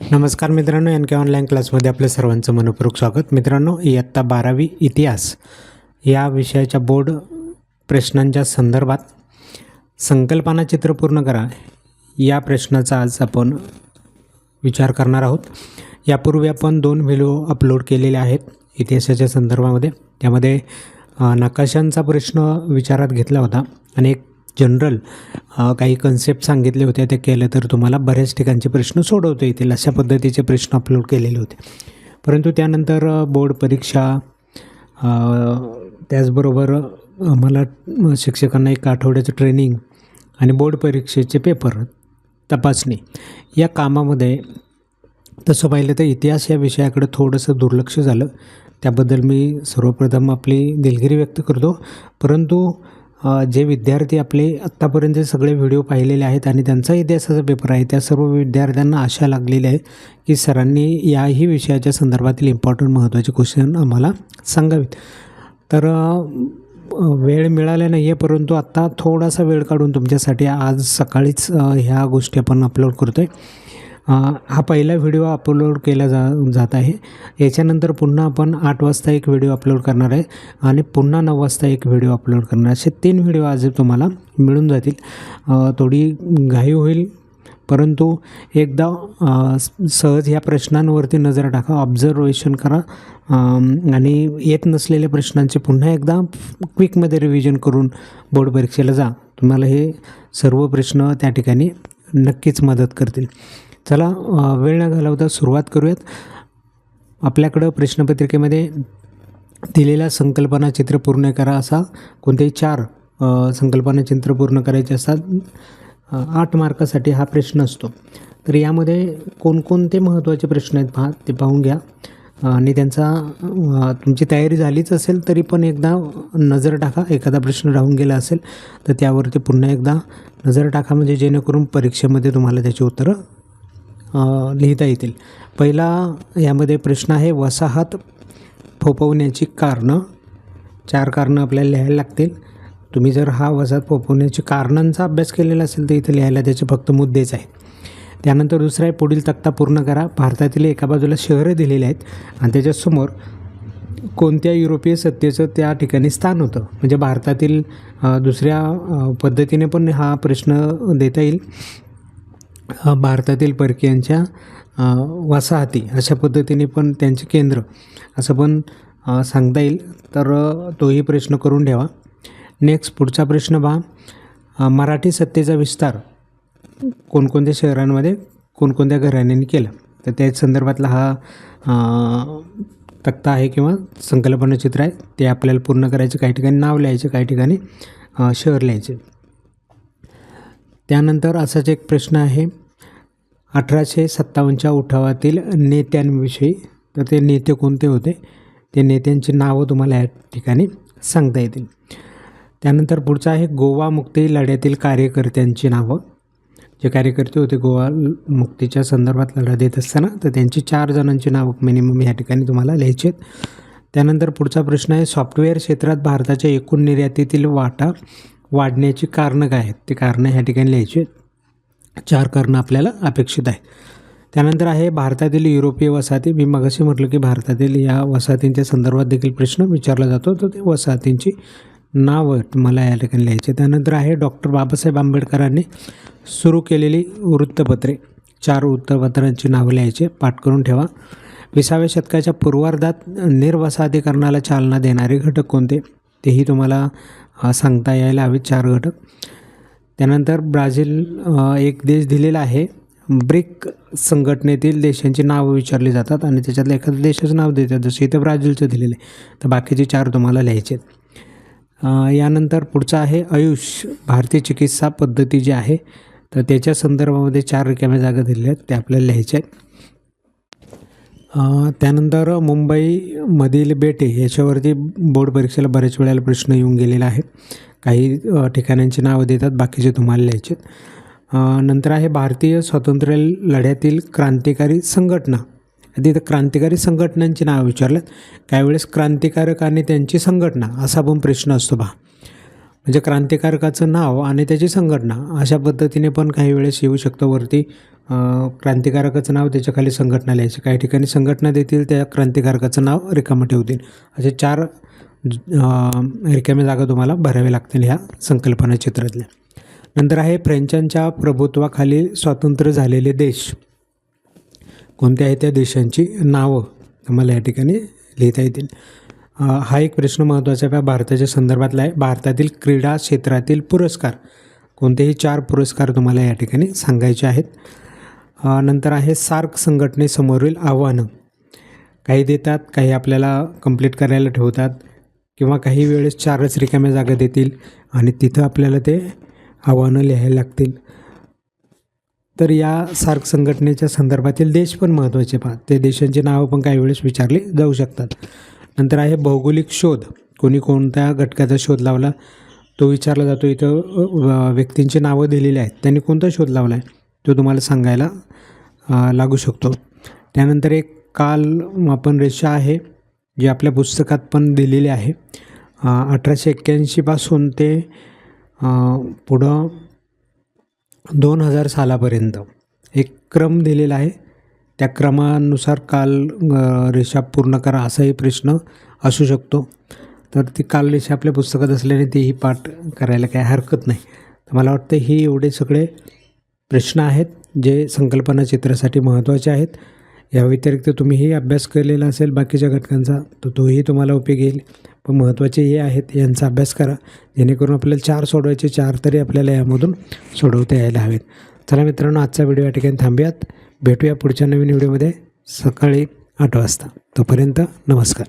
नमस्कार मित्रांनो एन के ऑनलाईन क्लासमध्ये आपल्या सर्वांचं मनपूर्वक स्वागत. मित्रांनो इयत्ता बारावी इतिहास या विषयाच्या बोर्ड प्रश्नांच्या संदर्भात संकल्पना चित्र पूर्ण करा. या प्रश्नाचा आज आपण विचार करणार आहोत. यापूर्वी आपण दोन व्हिडिओ अपलोड केलेले आहेत इतिहासाच्या संदर्भामध्ये. त्यामध्ये नकाशांचा प्रश्न विचारात घेतला होता आणि एक जनरल काही कन्सेप्ट सांगितले होते ते केलं तर तुम्हाला बऱ्याच ठिकाणचे प्रश्न सोडवता येतील अशा पद्धतीचे प्रश्न अपलोड केलेले होते. परंतु त्यानंतर बोर्ड परीक्षा त्याचबरोबर मला शिक्षकांना एक आठवड्याचं ट्रेनिंग आणि बोर्ड परीक्षेचे पेपर तपासणी या कामामध्ये तसं पाहिलं तर इतिहास या विषयाकडे थोडंसं दुर्लक्ष झालं. त्याबद्दल मी सर्वप्रथम आपली दिलगिरी व्यक्त करतो. परंतु जे विद्यार्थी आपले आत्तापर्यंत सगळे व्हिडिओ पाहिलेले आहेत आणि त्यांचा इतिहासाचा पेपर आहे त्या सर्व विद्यार्थ्यांना आशा लागलेली आहे की सरांनी याही विषयाच्या संदर्भातील इम्पॉर्टंट महत्त्वाचे क्वेश्चन आम्हाला सांगावेत. तर वेळ मिळाला नाही आहे परंतु आत्ता थोडासा वेळ काढून तुमच्यासाठी आज सकाळीच ह्या गोष्टी आपण अपलोड करतो आहे हा पहिला व्हिडिओ अपलोड केला जा जात आहे. याच्यानंतर पुन्हा आपण आठ वाजता एक व्हिडिओ अपलोड करणार आहे आणि पुन्हा नऊ वाजता एक व्हिडिओ अपलोड करणार असे तीन व्हिडिओ आज तुम्हाला मिळून जातील. थोडी घाई होईल परंतु एकदा सहज ह्या प्रश्नांवरती नजर टाका ऑब्झर्वेशन करा आणि येत नसलेल्या प्रश्नांचे पुन्हा एकदा क्विकमध्ये रिव्हिजन करून बोर्ड परीक्षेला जा. तुम्हाला हे सर्व प्रश्न त्या ठिकाणी नक्कीच मदत करतील. चला वेळ न घालवता सुरुवात करूयात. आपल्याकडं प्रश्नपत्रिकेमध्ये दिलेल्या संकल्पना चित्र पूर्ण करा असा. कोणतेही चार संकल्पना चित्र पूर्ण करायचे असतात आठ मार्कासाठी हा प्रश्न असतो. तर यामध्ये कोणकोणते महत्त्वाचे प्रश्न आहेत पहा ते पाहून घ्या. आणि त्यांचा तुमची तयारी झालीच असेल तरी पण एकदा नजर टाका. एखादा प्रश्न राहून गेला असेल तर त्यावरती पुन्हा एकदा नजर टाका. म्हणजे जेणेकरून परीक्षेमध्ये तुम्हाला त्याची उत्तरं लिहिता येतील. पहिला यामध्ये प्रश्न आहे वसाहत फोपवण्याची कारणं. चार कारणं आपल्याला लिहायला लागतील. तुम्ही जर हा वसाहत फोपवण्याची कारणांचा अभ्यास केलेला असेल तर इथे लिहायला त्याचे फक्त मुद्देच आहेत. त्यानंतर दुसरा आहे पुढील तक्ता पूर्ण करा. भारतातील एका बाजूला शहरं दिलेली आहेत आणि त्याच्यासमोर कोणत्या युरोपीय सत्तेचं त्या ठिकाणी स्थान होतं? म्हणजे भारतातील दुसऱ्या पद्धतीने पण हा प्रश्न देता येईल. भारतातील परकीयांच्या वसाहती अशा पद्धतीने पण त्यांचे केंद्र. असं पण सांगता येईल. तर तोही प्रश्न करून ठेवा. नेक्स्ट पुढचा प्रश्न पहा. मराठी सत्तेचा विस्तार कोणकोणत्या शहरांमध्ये कोणकोणत्या घराण्यांनी केला? तर त्या संदर्भातला हा तक्ता आहे किंवा संकल्पना चित्र आहे. ते आपल्याला पूर्ण करायचे काही ठिकाणी नाव लिहायचे काही ठिकाणी शहर लिहायचे. त्यानंतर असाच एक प्रश्न आहे. अठराशे सत्तावन्नच्या उठावातील नेत्यांविषयी. तर ते नेते कोणते होते? ते नेत्यांची नावं तुम्हाला या ठिकाणी सांगता येतील. त्यानंतर पुढचं आहे गोवा मुक्ती लढ्यातील कार्यकर्त्यांची नावं. जे कार्यकर्ते होते गोवा मुक्तीच्या संदर्भात लढा देत असताना तर त्यांची चार जणांची नावं मिनिमम या ठिकाणी तुम्हाला लिहायची आहेत. त्यानंतर पुढचा प्रश्न आहे सॉफ्टवेअर क्षेत्रात भारताच्या एकूण निर्यातीतील वाटा वाढण्याची कारणं काय आहेत? ते कारणं ह्या ठिकाणी लिहायची आहेत. चार करणं आपल्याला अपेक्षित आहे. त्यानंतर आहे भारतातील युरोपीय वसाहती. मी मगाशी म्हटलं की भारतातील या वसाहतींच्या संदर्भात देखील प्रश्न विचारला जातो. तर ते वसाहतींची नावं मला या ठिकाणी लिहायचे त्यानंतर आहे डॉक्टर बाबासाहेब आंबेडकरांनी सुरू केलेली वृत्तपत्रे. चार वृत्तपत्रांची नावं लिहायचे पाठ करून ठेवा. विसाव्या शतकाच्या पूर्वार्धात निर्वसाहतीकरणाला चालना देणारे घटक कोणते? तेही तुम्हाला सांगता यायला हवे चार घटक. त्यानंतर ब्राझील एक देश दिलेला आहे. ब्रिक संघटनेतील देशांची नावं विचारली जातात आणि त्याच्यातलं एखाद्या देशाचं नाव देतात. जसं इथं ब्राझीलचं दिलेलं आहे. तर बाकीचे चार तुम्हाला लिहायचे आहेत. यानंतर पुढचं आहे आयुष भारतीय चिकित्सा पद्धती जी आहे तर त्याच्या संदर्भामध्ये चार रिकाम्या जागा दिलेल्या आहेत. त्या आपल्याला लिहायच्या आहेत. त्यानंतर मुंबईमधील बेटे याच्यावरती बोर्ड परीक्षेला बऱ्याच वेळेला प्रश्न येऊन गेलेला आहे. काही ठिकाणांची नावं देतात बाकीचे तुम्हाला लिहायचे नंतर आहे भारतीय स्वातंत्र्य लढ्यातील क्रांतिकारी संघटना. तिथं क्रांतिकारी संघटनांची नावं विचारल्यात काही वेळेस क्रांतिकारक आणि त्यांची संघटना असा पण प्रश्न असतो पहा म्हणजे क्रांतिकारकाचं नाव आणि त्याची संघटना अशा पद्धतीने पण काही वेळेस येऊ शकतं वरती. क्रांतिकारकाचं नाव त्याच्याखाली संघटना लिहायची. काही ठिकाणी संघटना देतील त्या क्रांतिकारकाचं नाव रिकामं ठेवतील. असे चार रिकाम्या जागा तुम्हाला भराव्या लागतील ह्या संकल्पना चित्रातल्या नंतर आहे फ्रेंचांच्या प्रभुत्वाखाली स्वातंत्र्य झालेले देश. कोणत्या आहे त्या देशांची नावं? तुम्हाला या ठिकाणी लिहिता येतील. हा एक प्रश्न महत्त्वाचा आहे. भारताच्या संदर्भातला आहे. भारतातील क्रीडा क्षेत्रातील पुरस्कार. कोणतेही चार पुरस्कार तुम्हाला या ठिकाणी सांगायचे आहेत. नंतर आहे सार्क संघटनेसमोरील आव्हानं. काही देतात काही आपल्याला कंप्लीट करायला ठेवतात. किंवा काही वेळेस चारच रिकाम्या जागा देतील आणि तिथं आपल्याला ते आव्हानं लिहायला लागतील. तर या सार्क संघटनेच्या संदर्भातील देश पण महत्त्वाचे पहा. ते देशांची नावं पण काही वेळेस विचारली जाऊ शकतात. नंतर आहे भौगोलिक शोध. कोणी कोणत्या घटकाचा शोध लावला? तो विचारला जातो. इथं व्यक्तींची नावं दिलेली आहेत. त्यांनी कोणता शोध लावला आहे तो तुम्हाला सांगायला लागू शकतो. त्यानंतर एक काल आपण रेषा आहे. जे आपल्या पुस्तकात पण दिलेली आहे. अठराशे एक्क्याऐंशीपासून ते पुढं दोन हजार सालापर्यंत एक क्रम दिलेला आहे. त्या क्रमानुसार काल रेषा पूर्ण करा असाही प्रश्न असू शकतो. तर ती काल रेषा आपल्या पुस्तकात असल्याने तीही पाठ करायला काही हरकत नाही. तर मला वाटतं ही एवढे सगळे प्रश्न आहेत जे संकल्पना चित्रासाठी महत्त्वाचे आहेत. या व्यतिरिक्त तुम्हीही अभ्यास केलेला असेल बाकीच्या घटकांचा तर तोही तुम्हाला उपयोग येईल. पण महत्त्वाचे हे आहेत यांचा अभ्यास करा. जेणेकरून आपल्याला चार सोडवायचे चार तरी आपल्याला यामधून सोडवता यायला हवेत. चला मित्रांनो आजचा व्हिडिओ या ठिकाणी थांबूयात. भेटूया पुढच्या नवीन व्हिडिओमध्ये. सकाळी आठ वाजता. तोपर्यंत नमस्कार.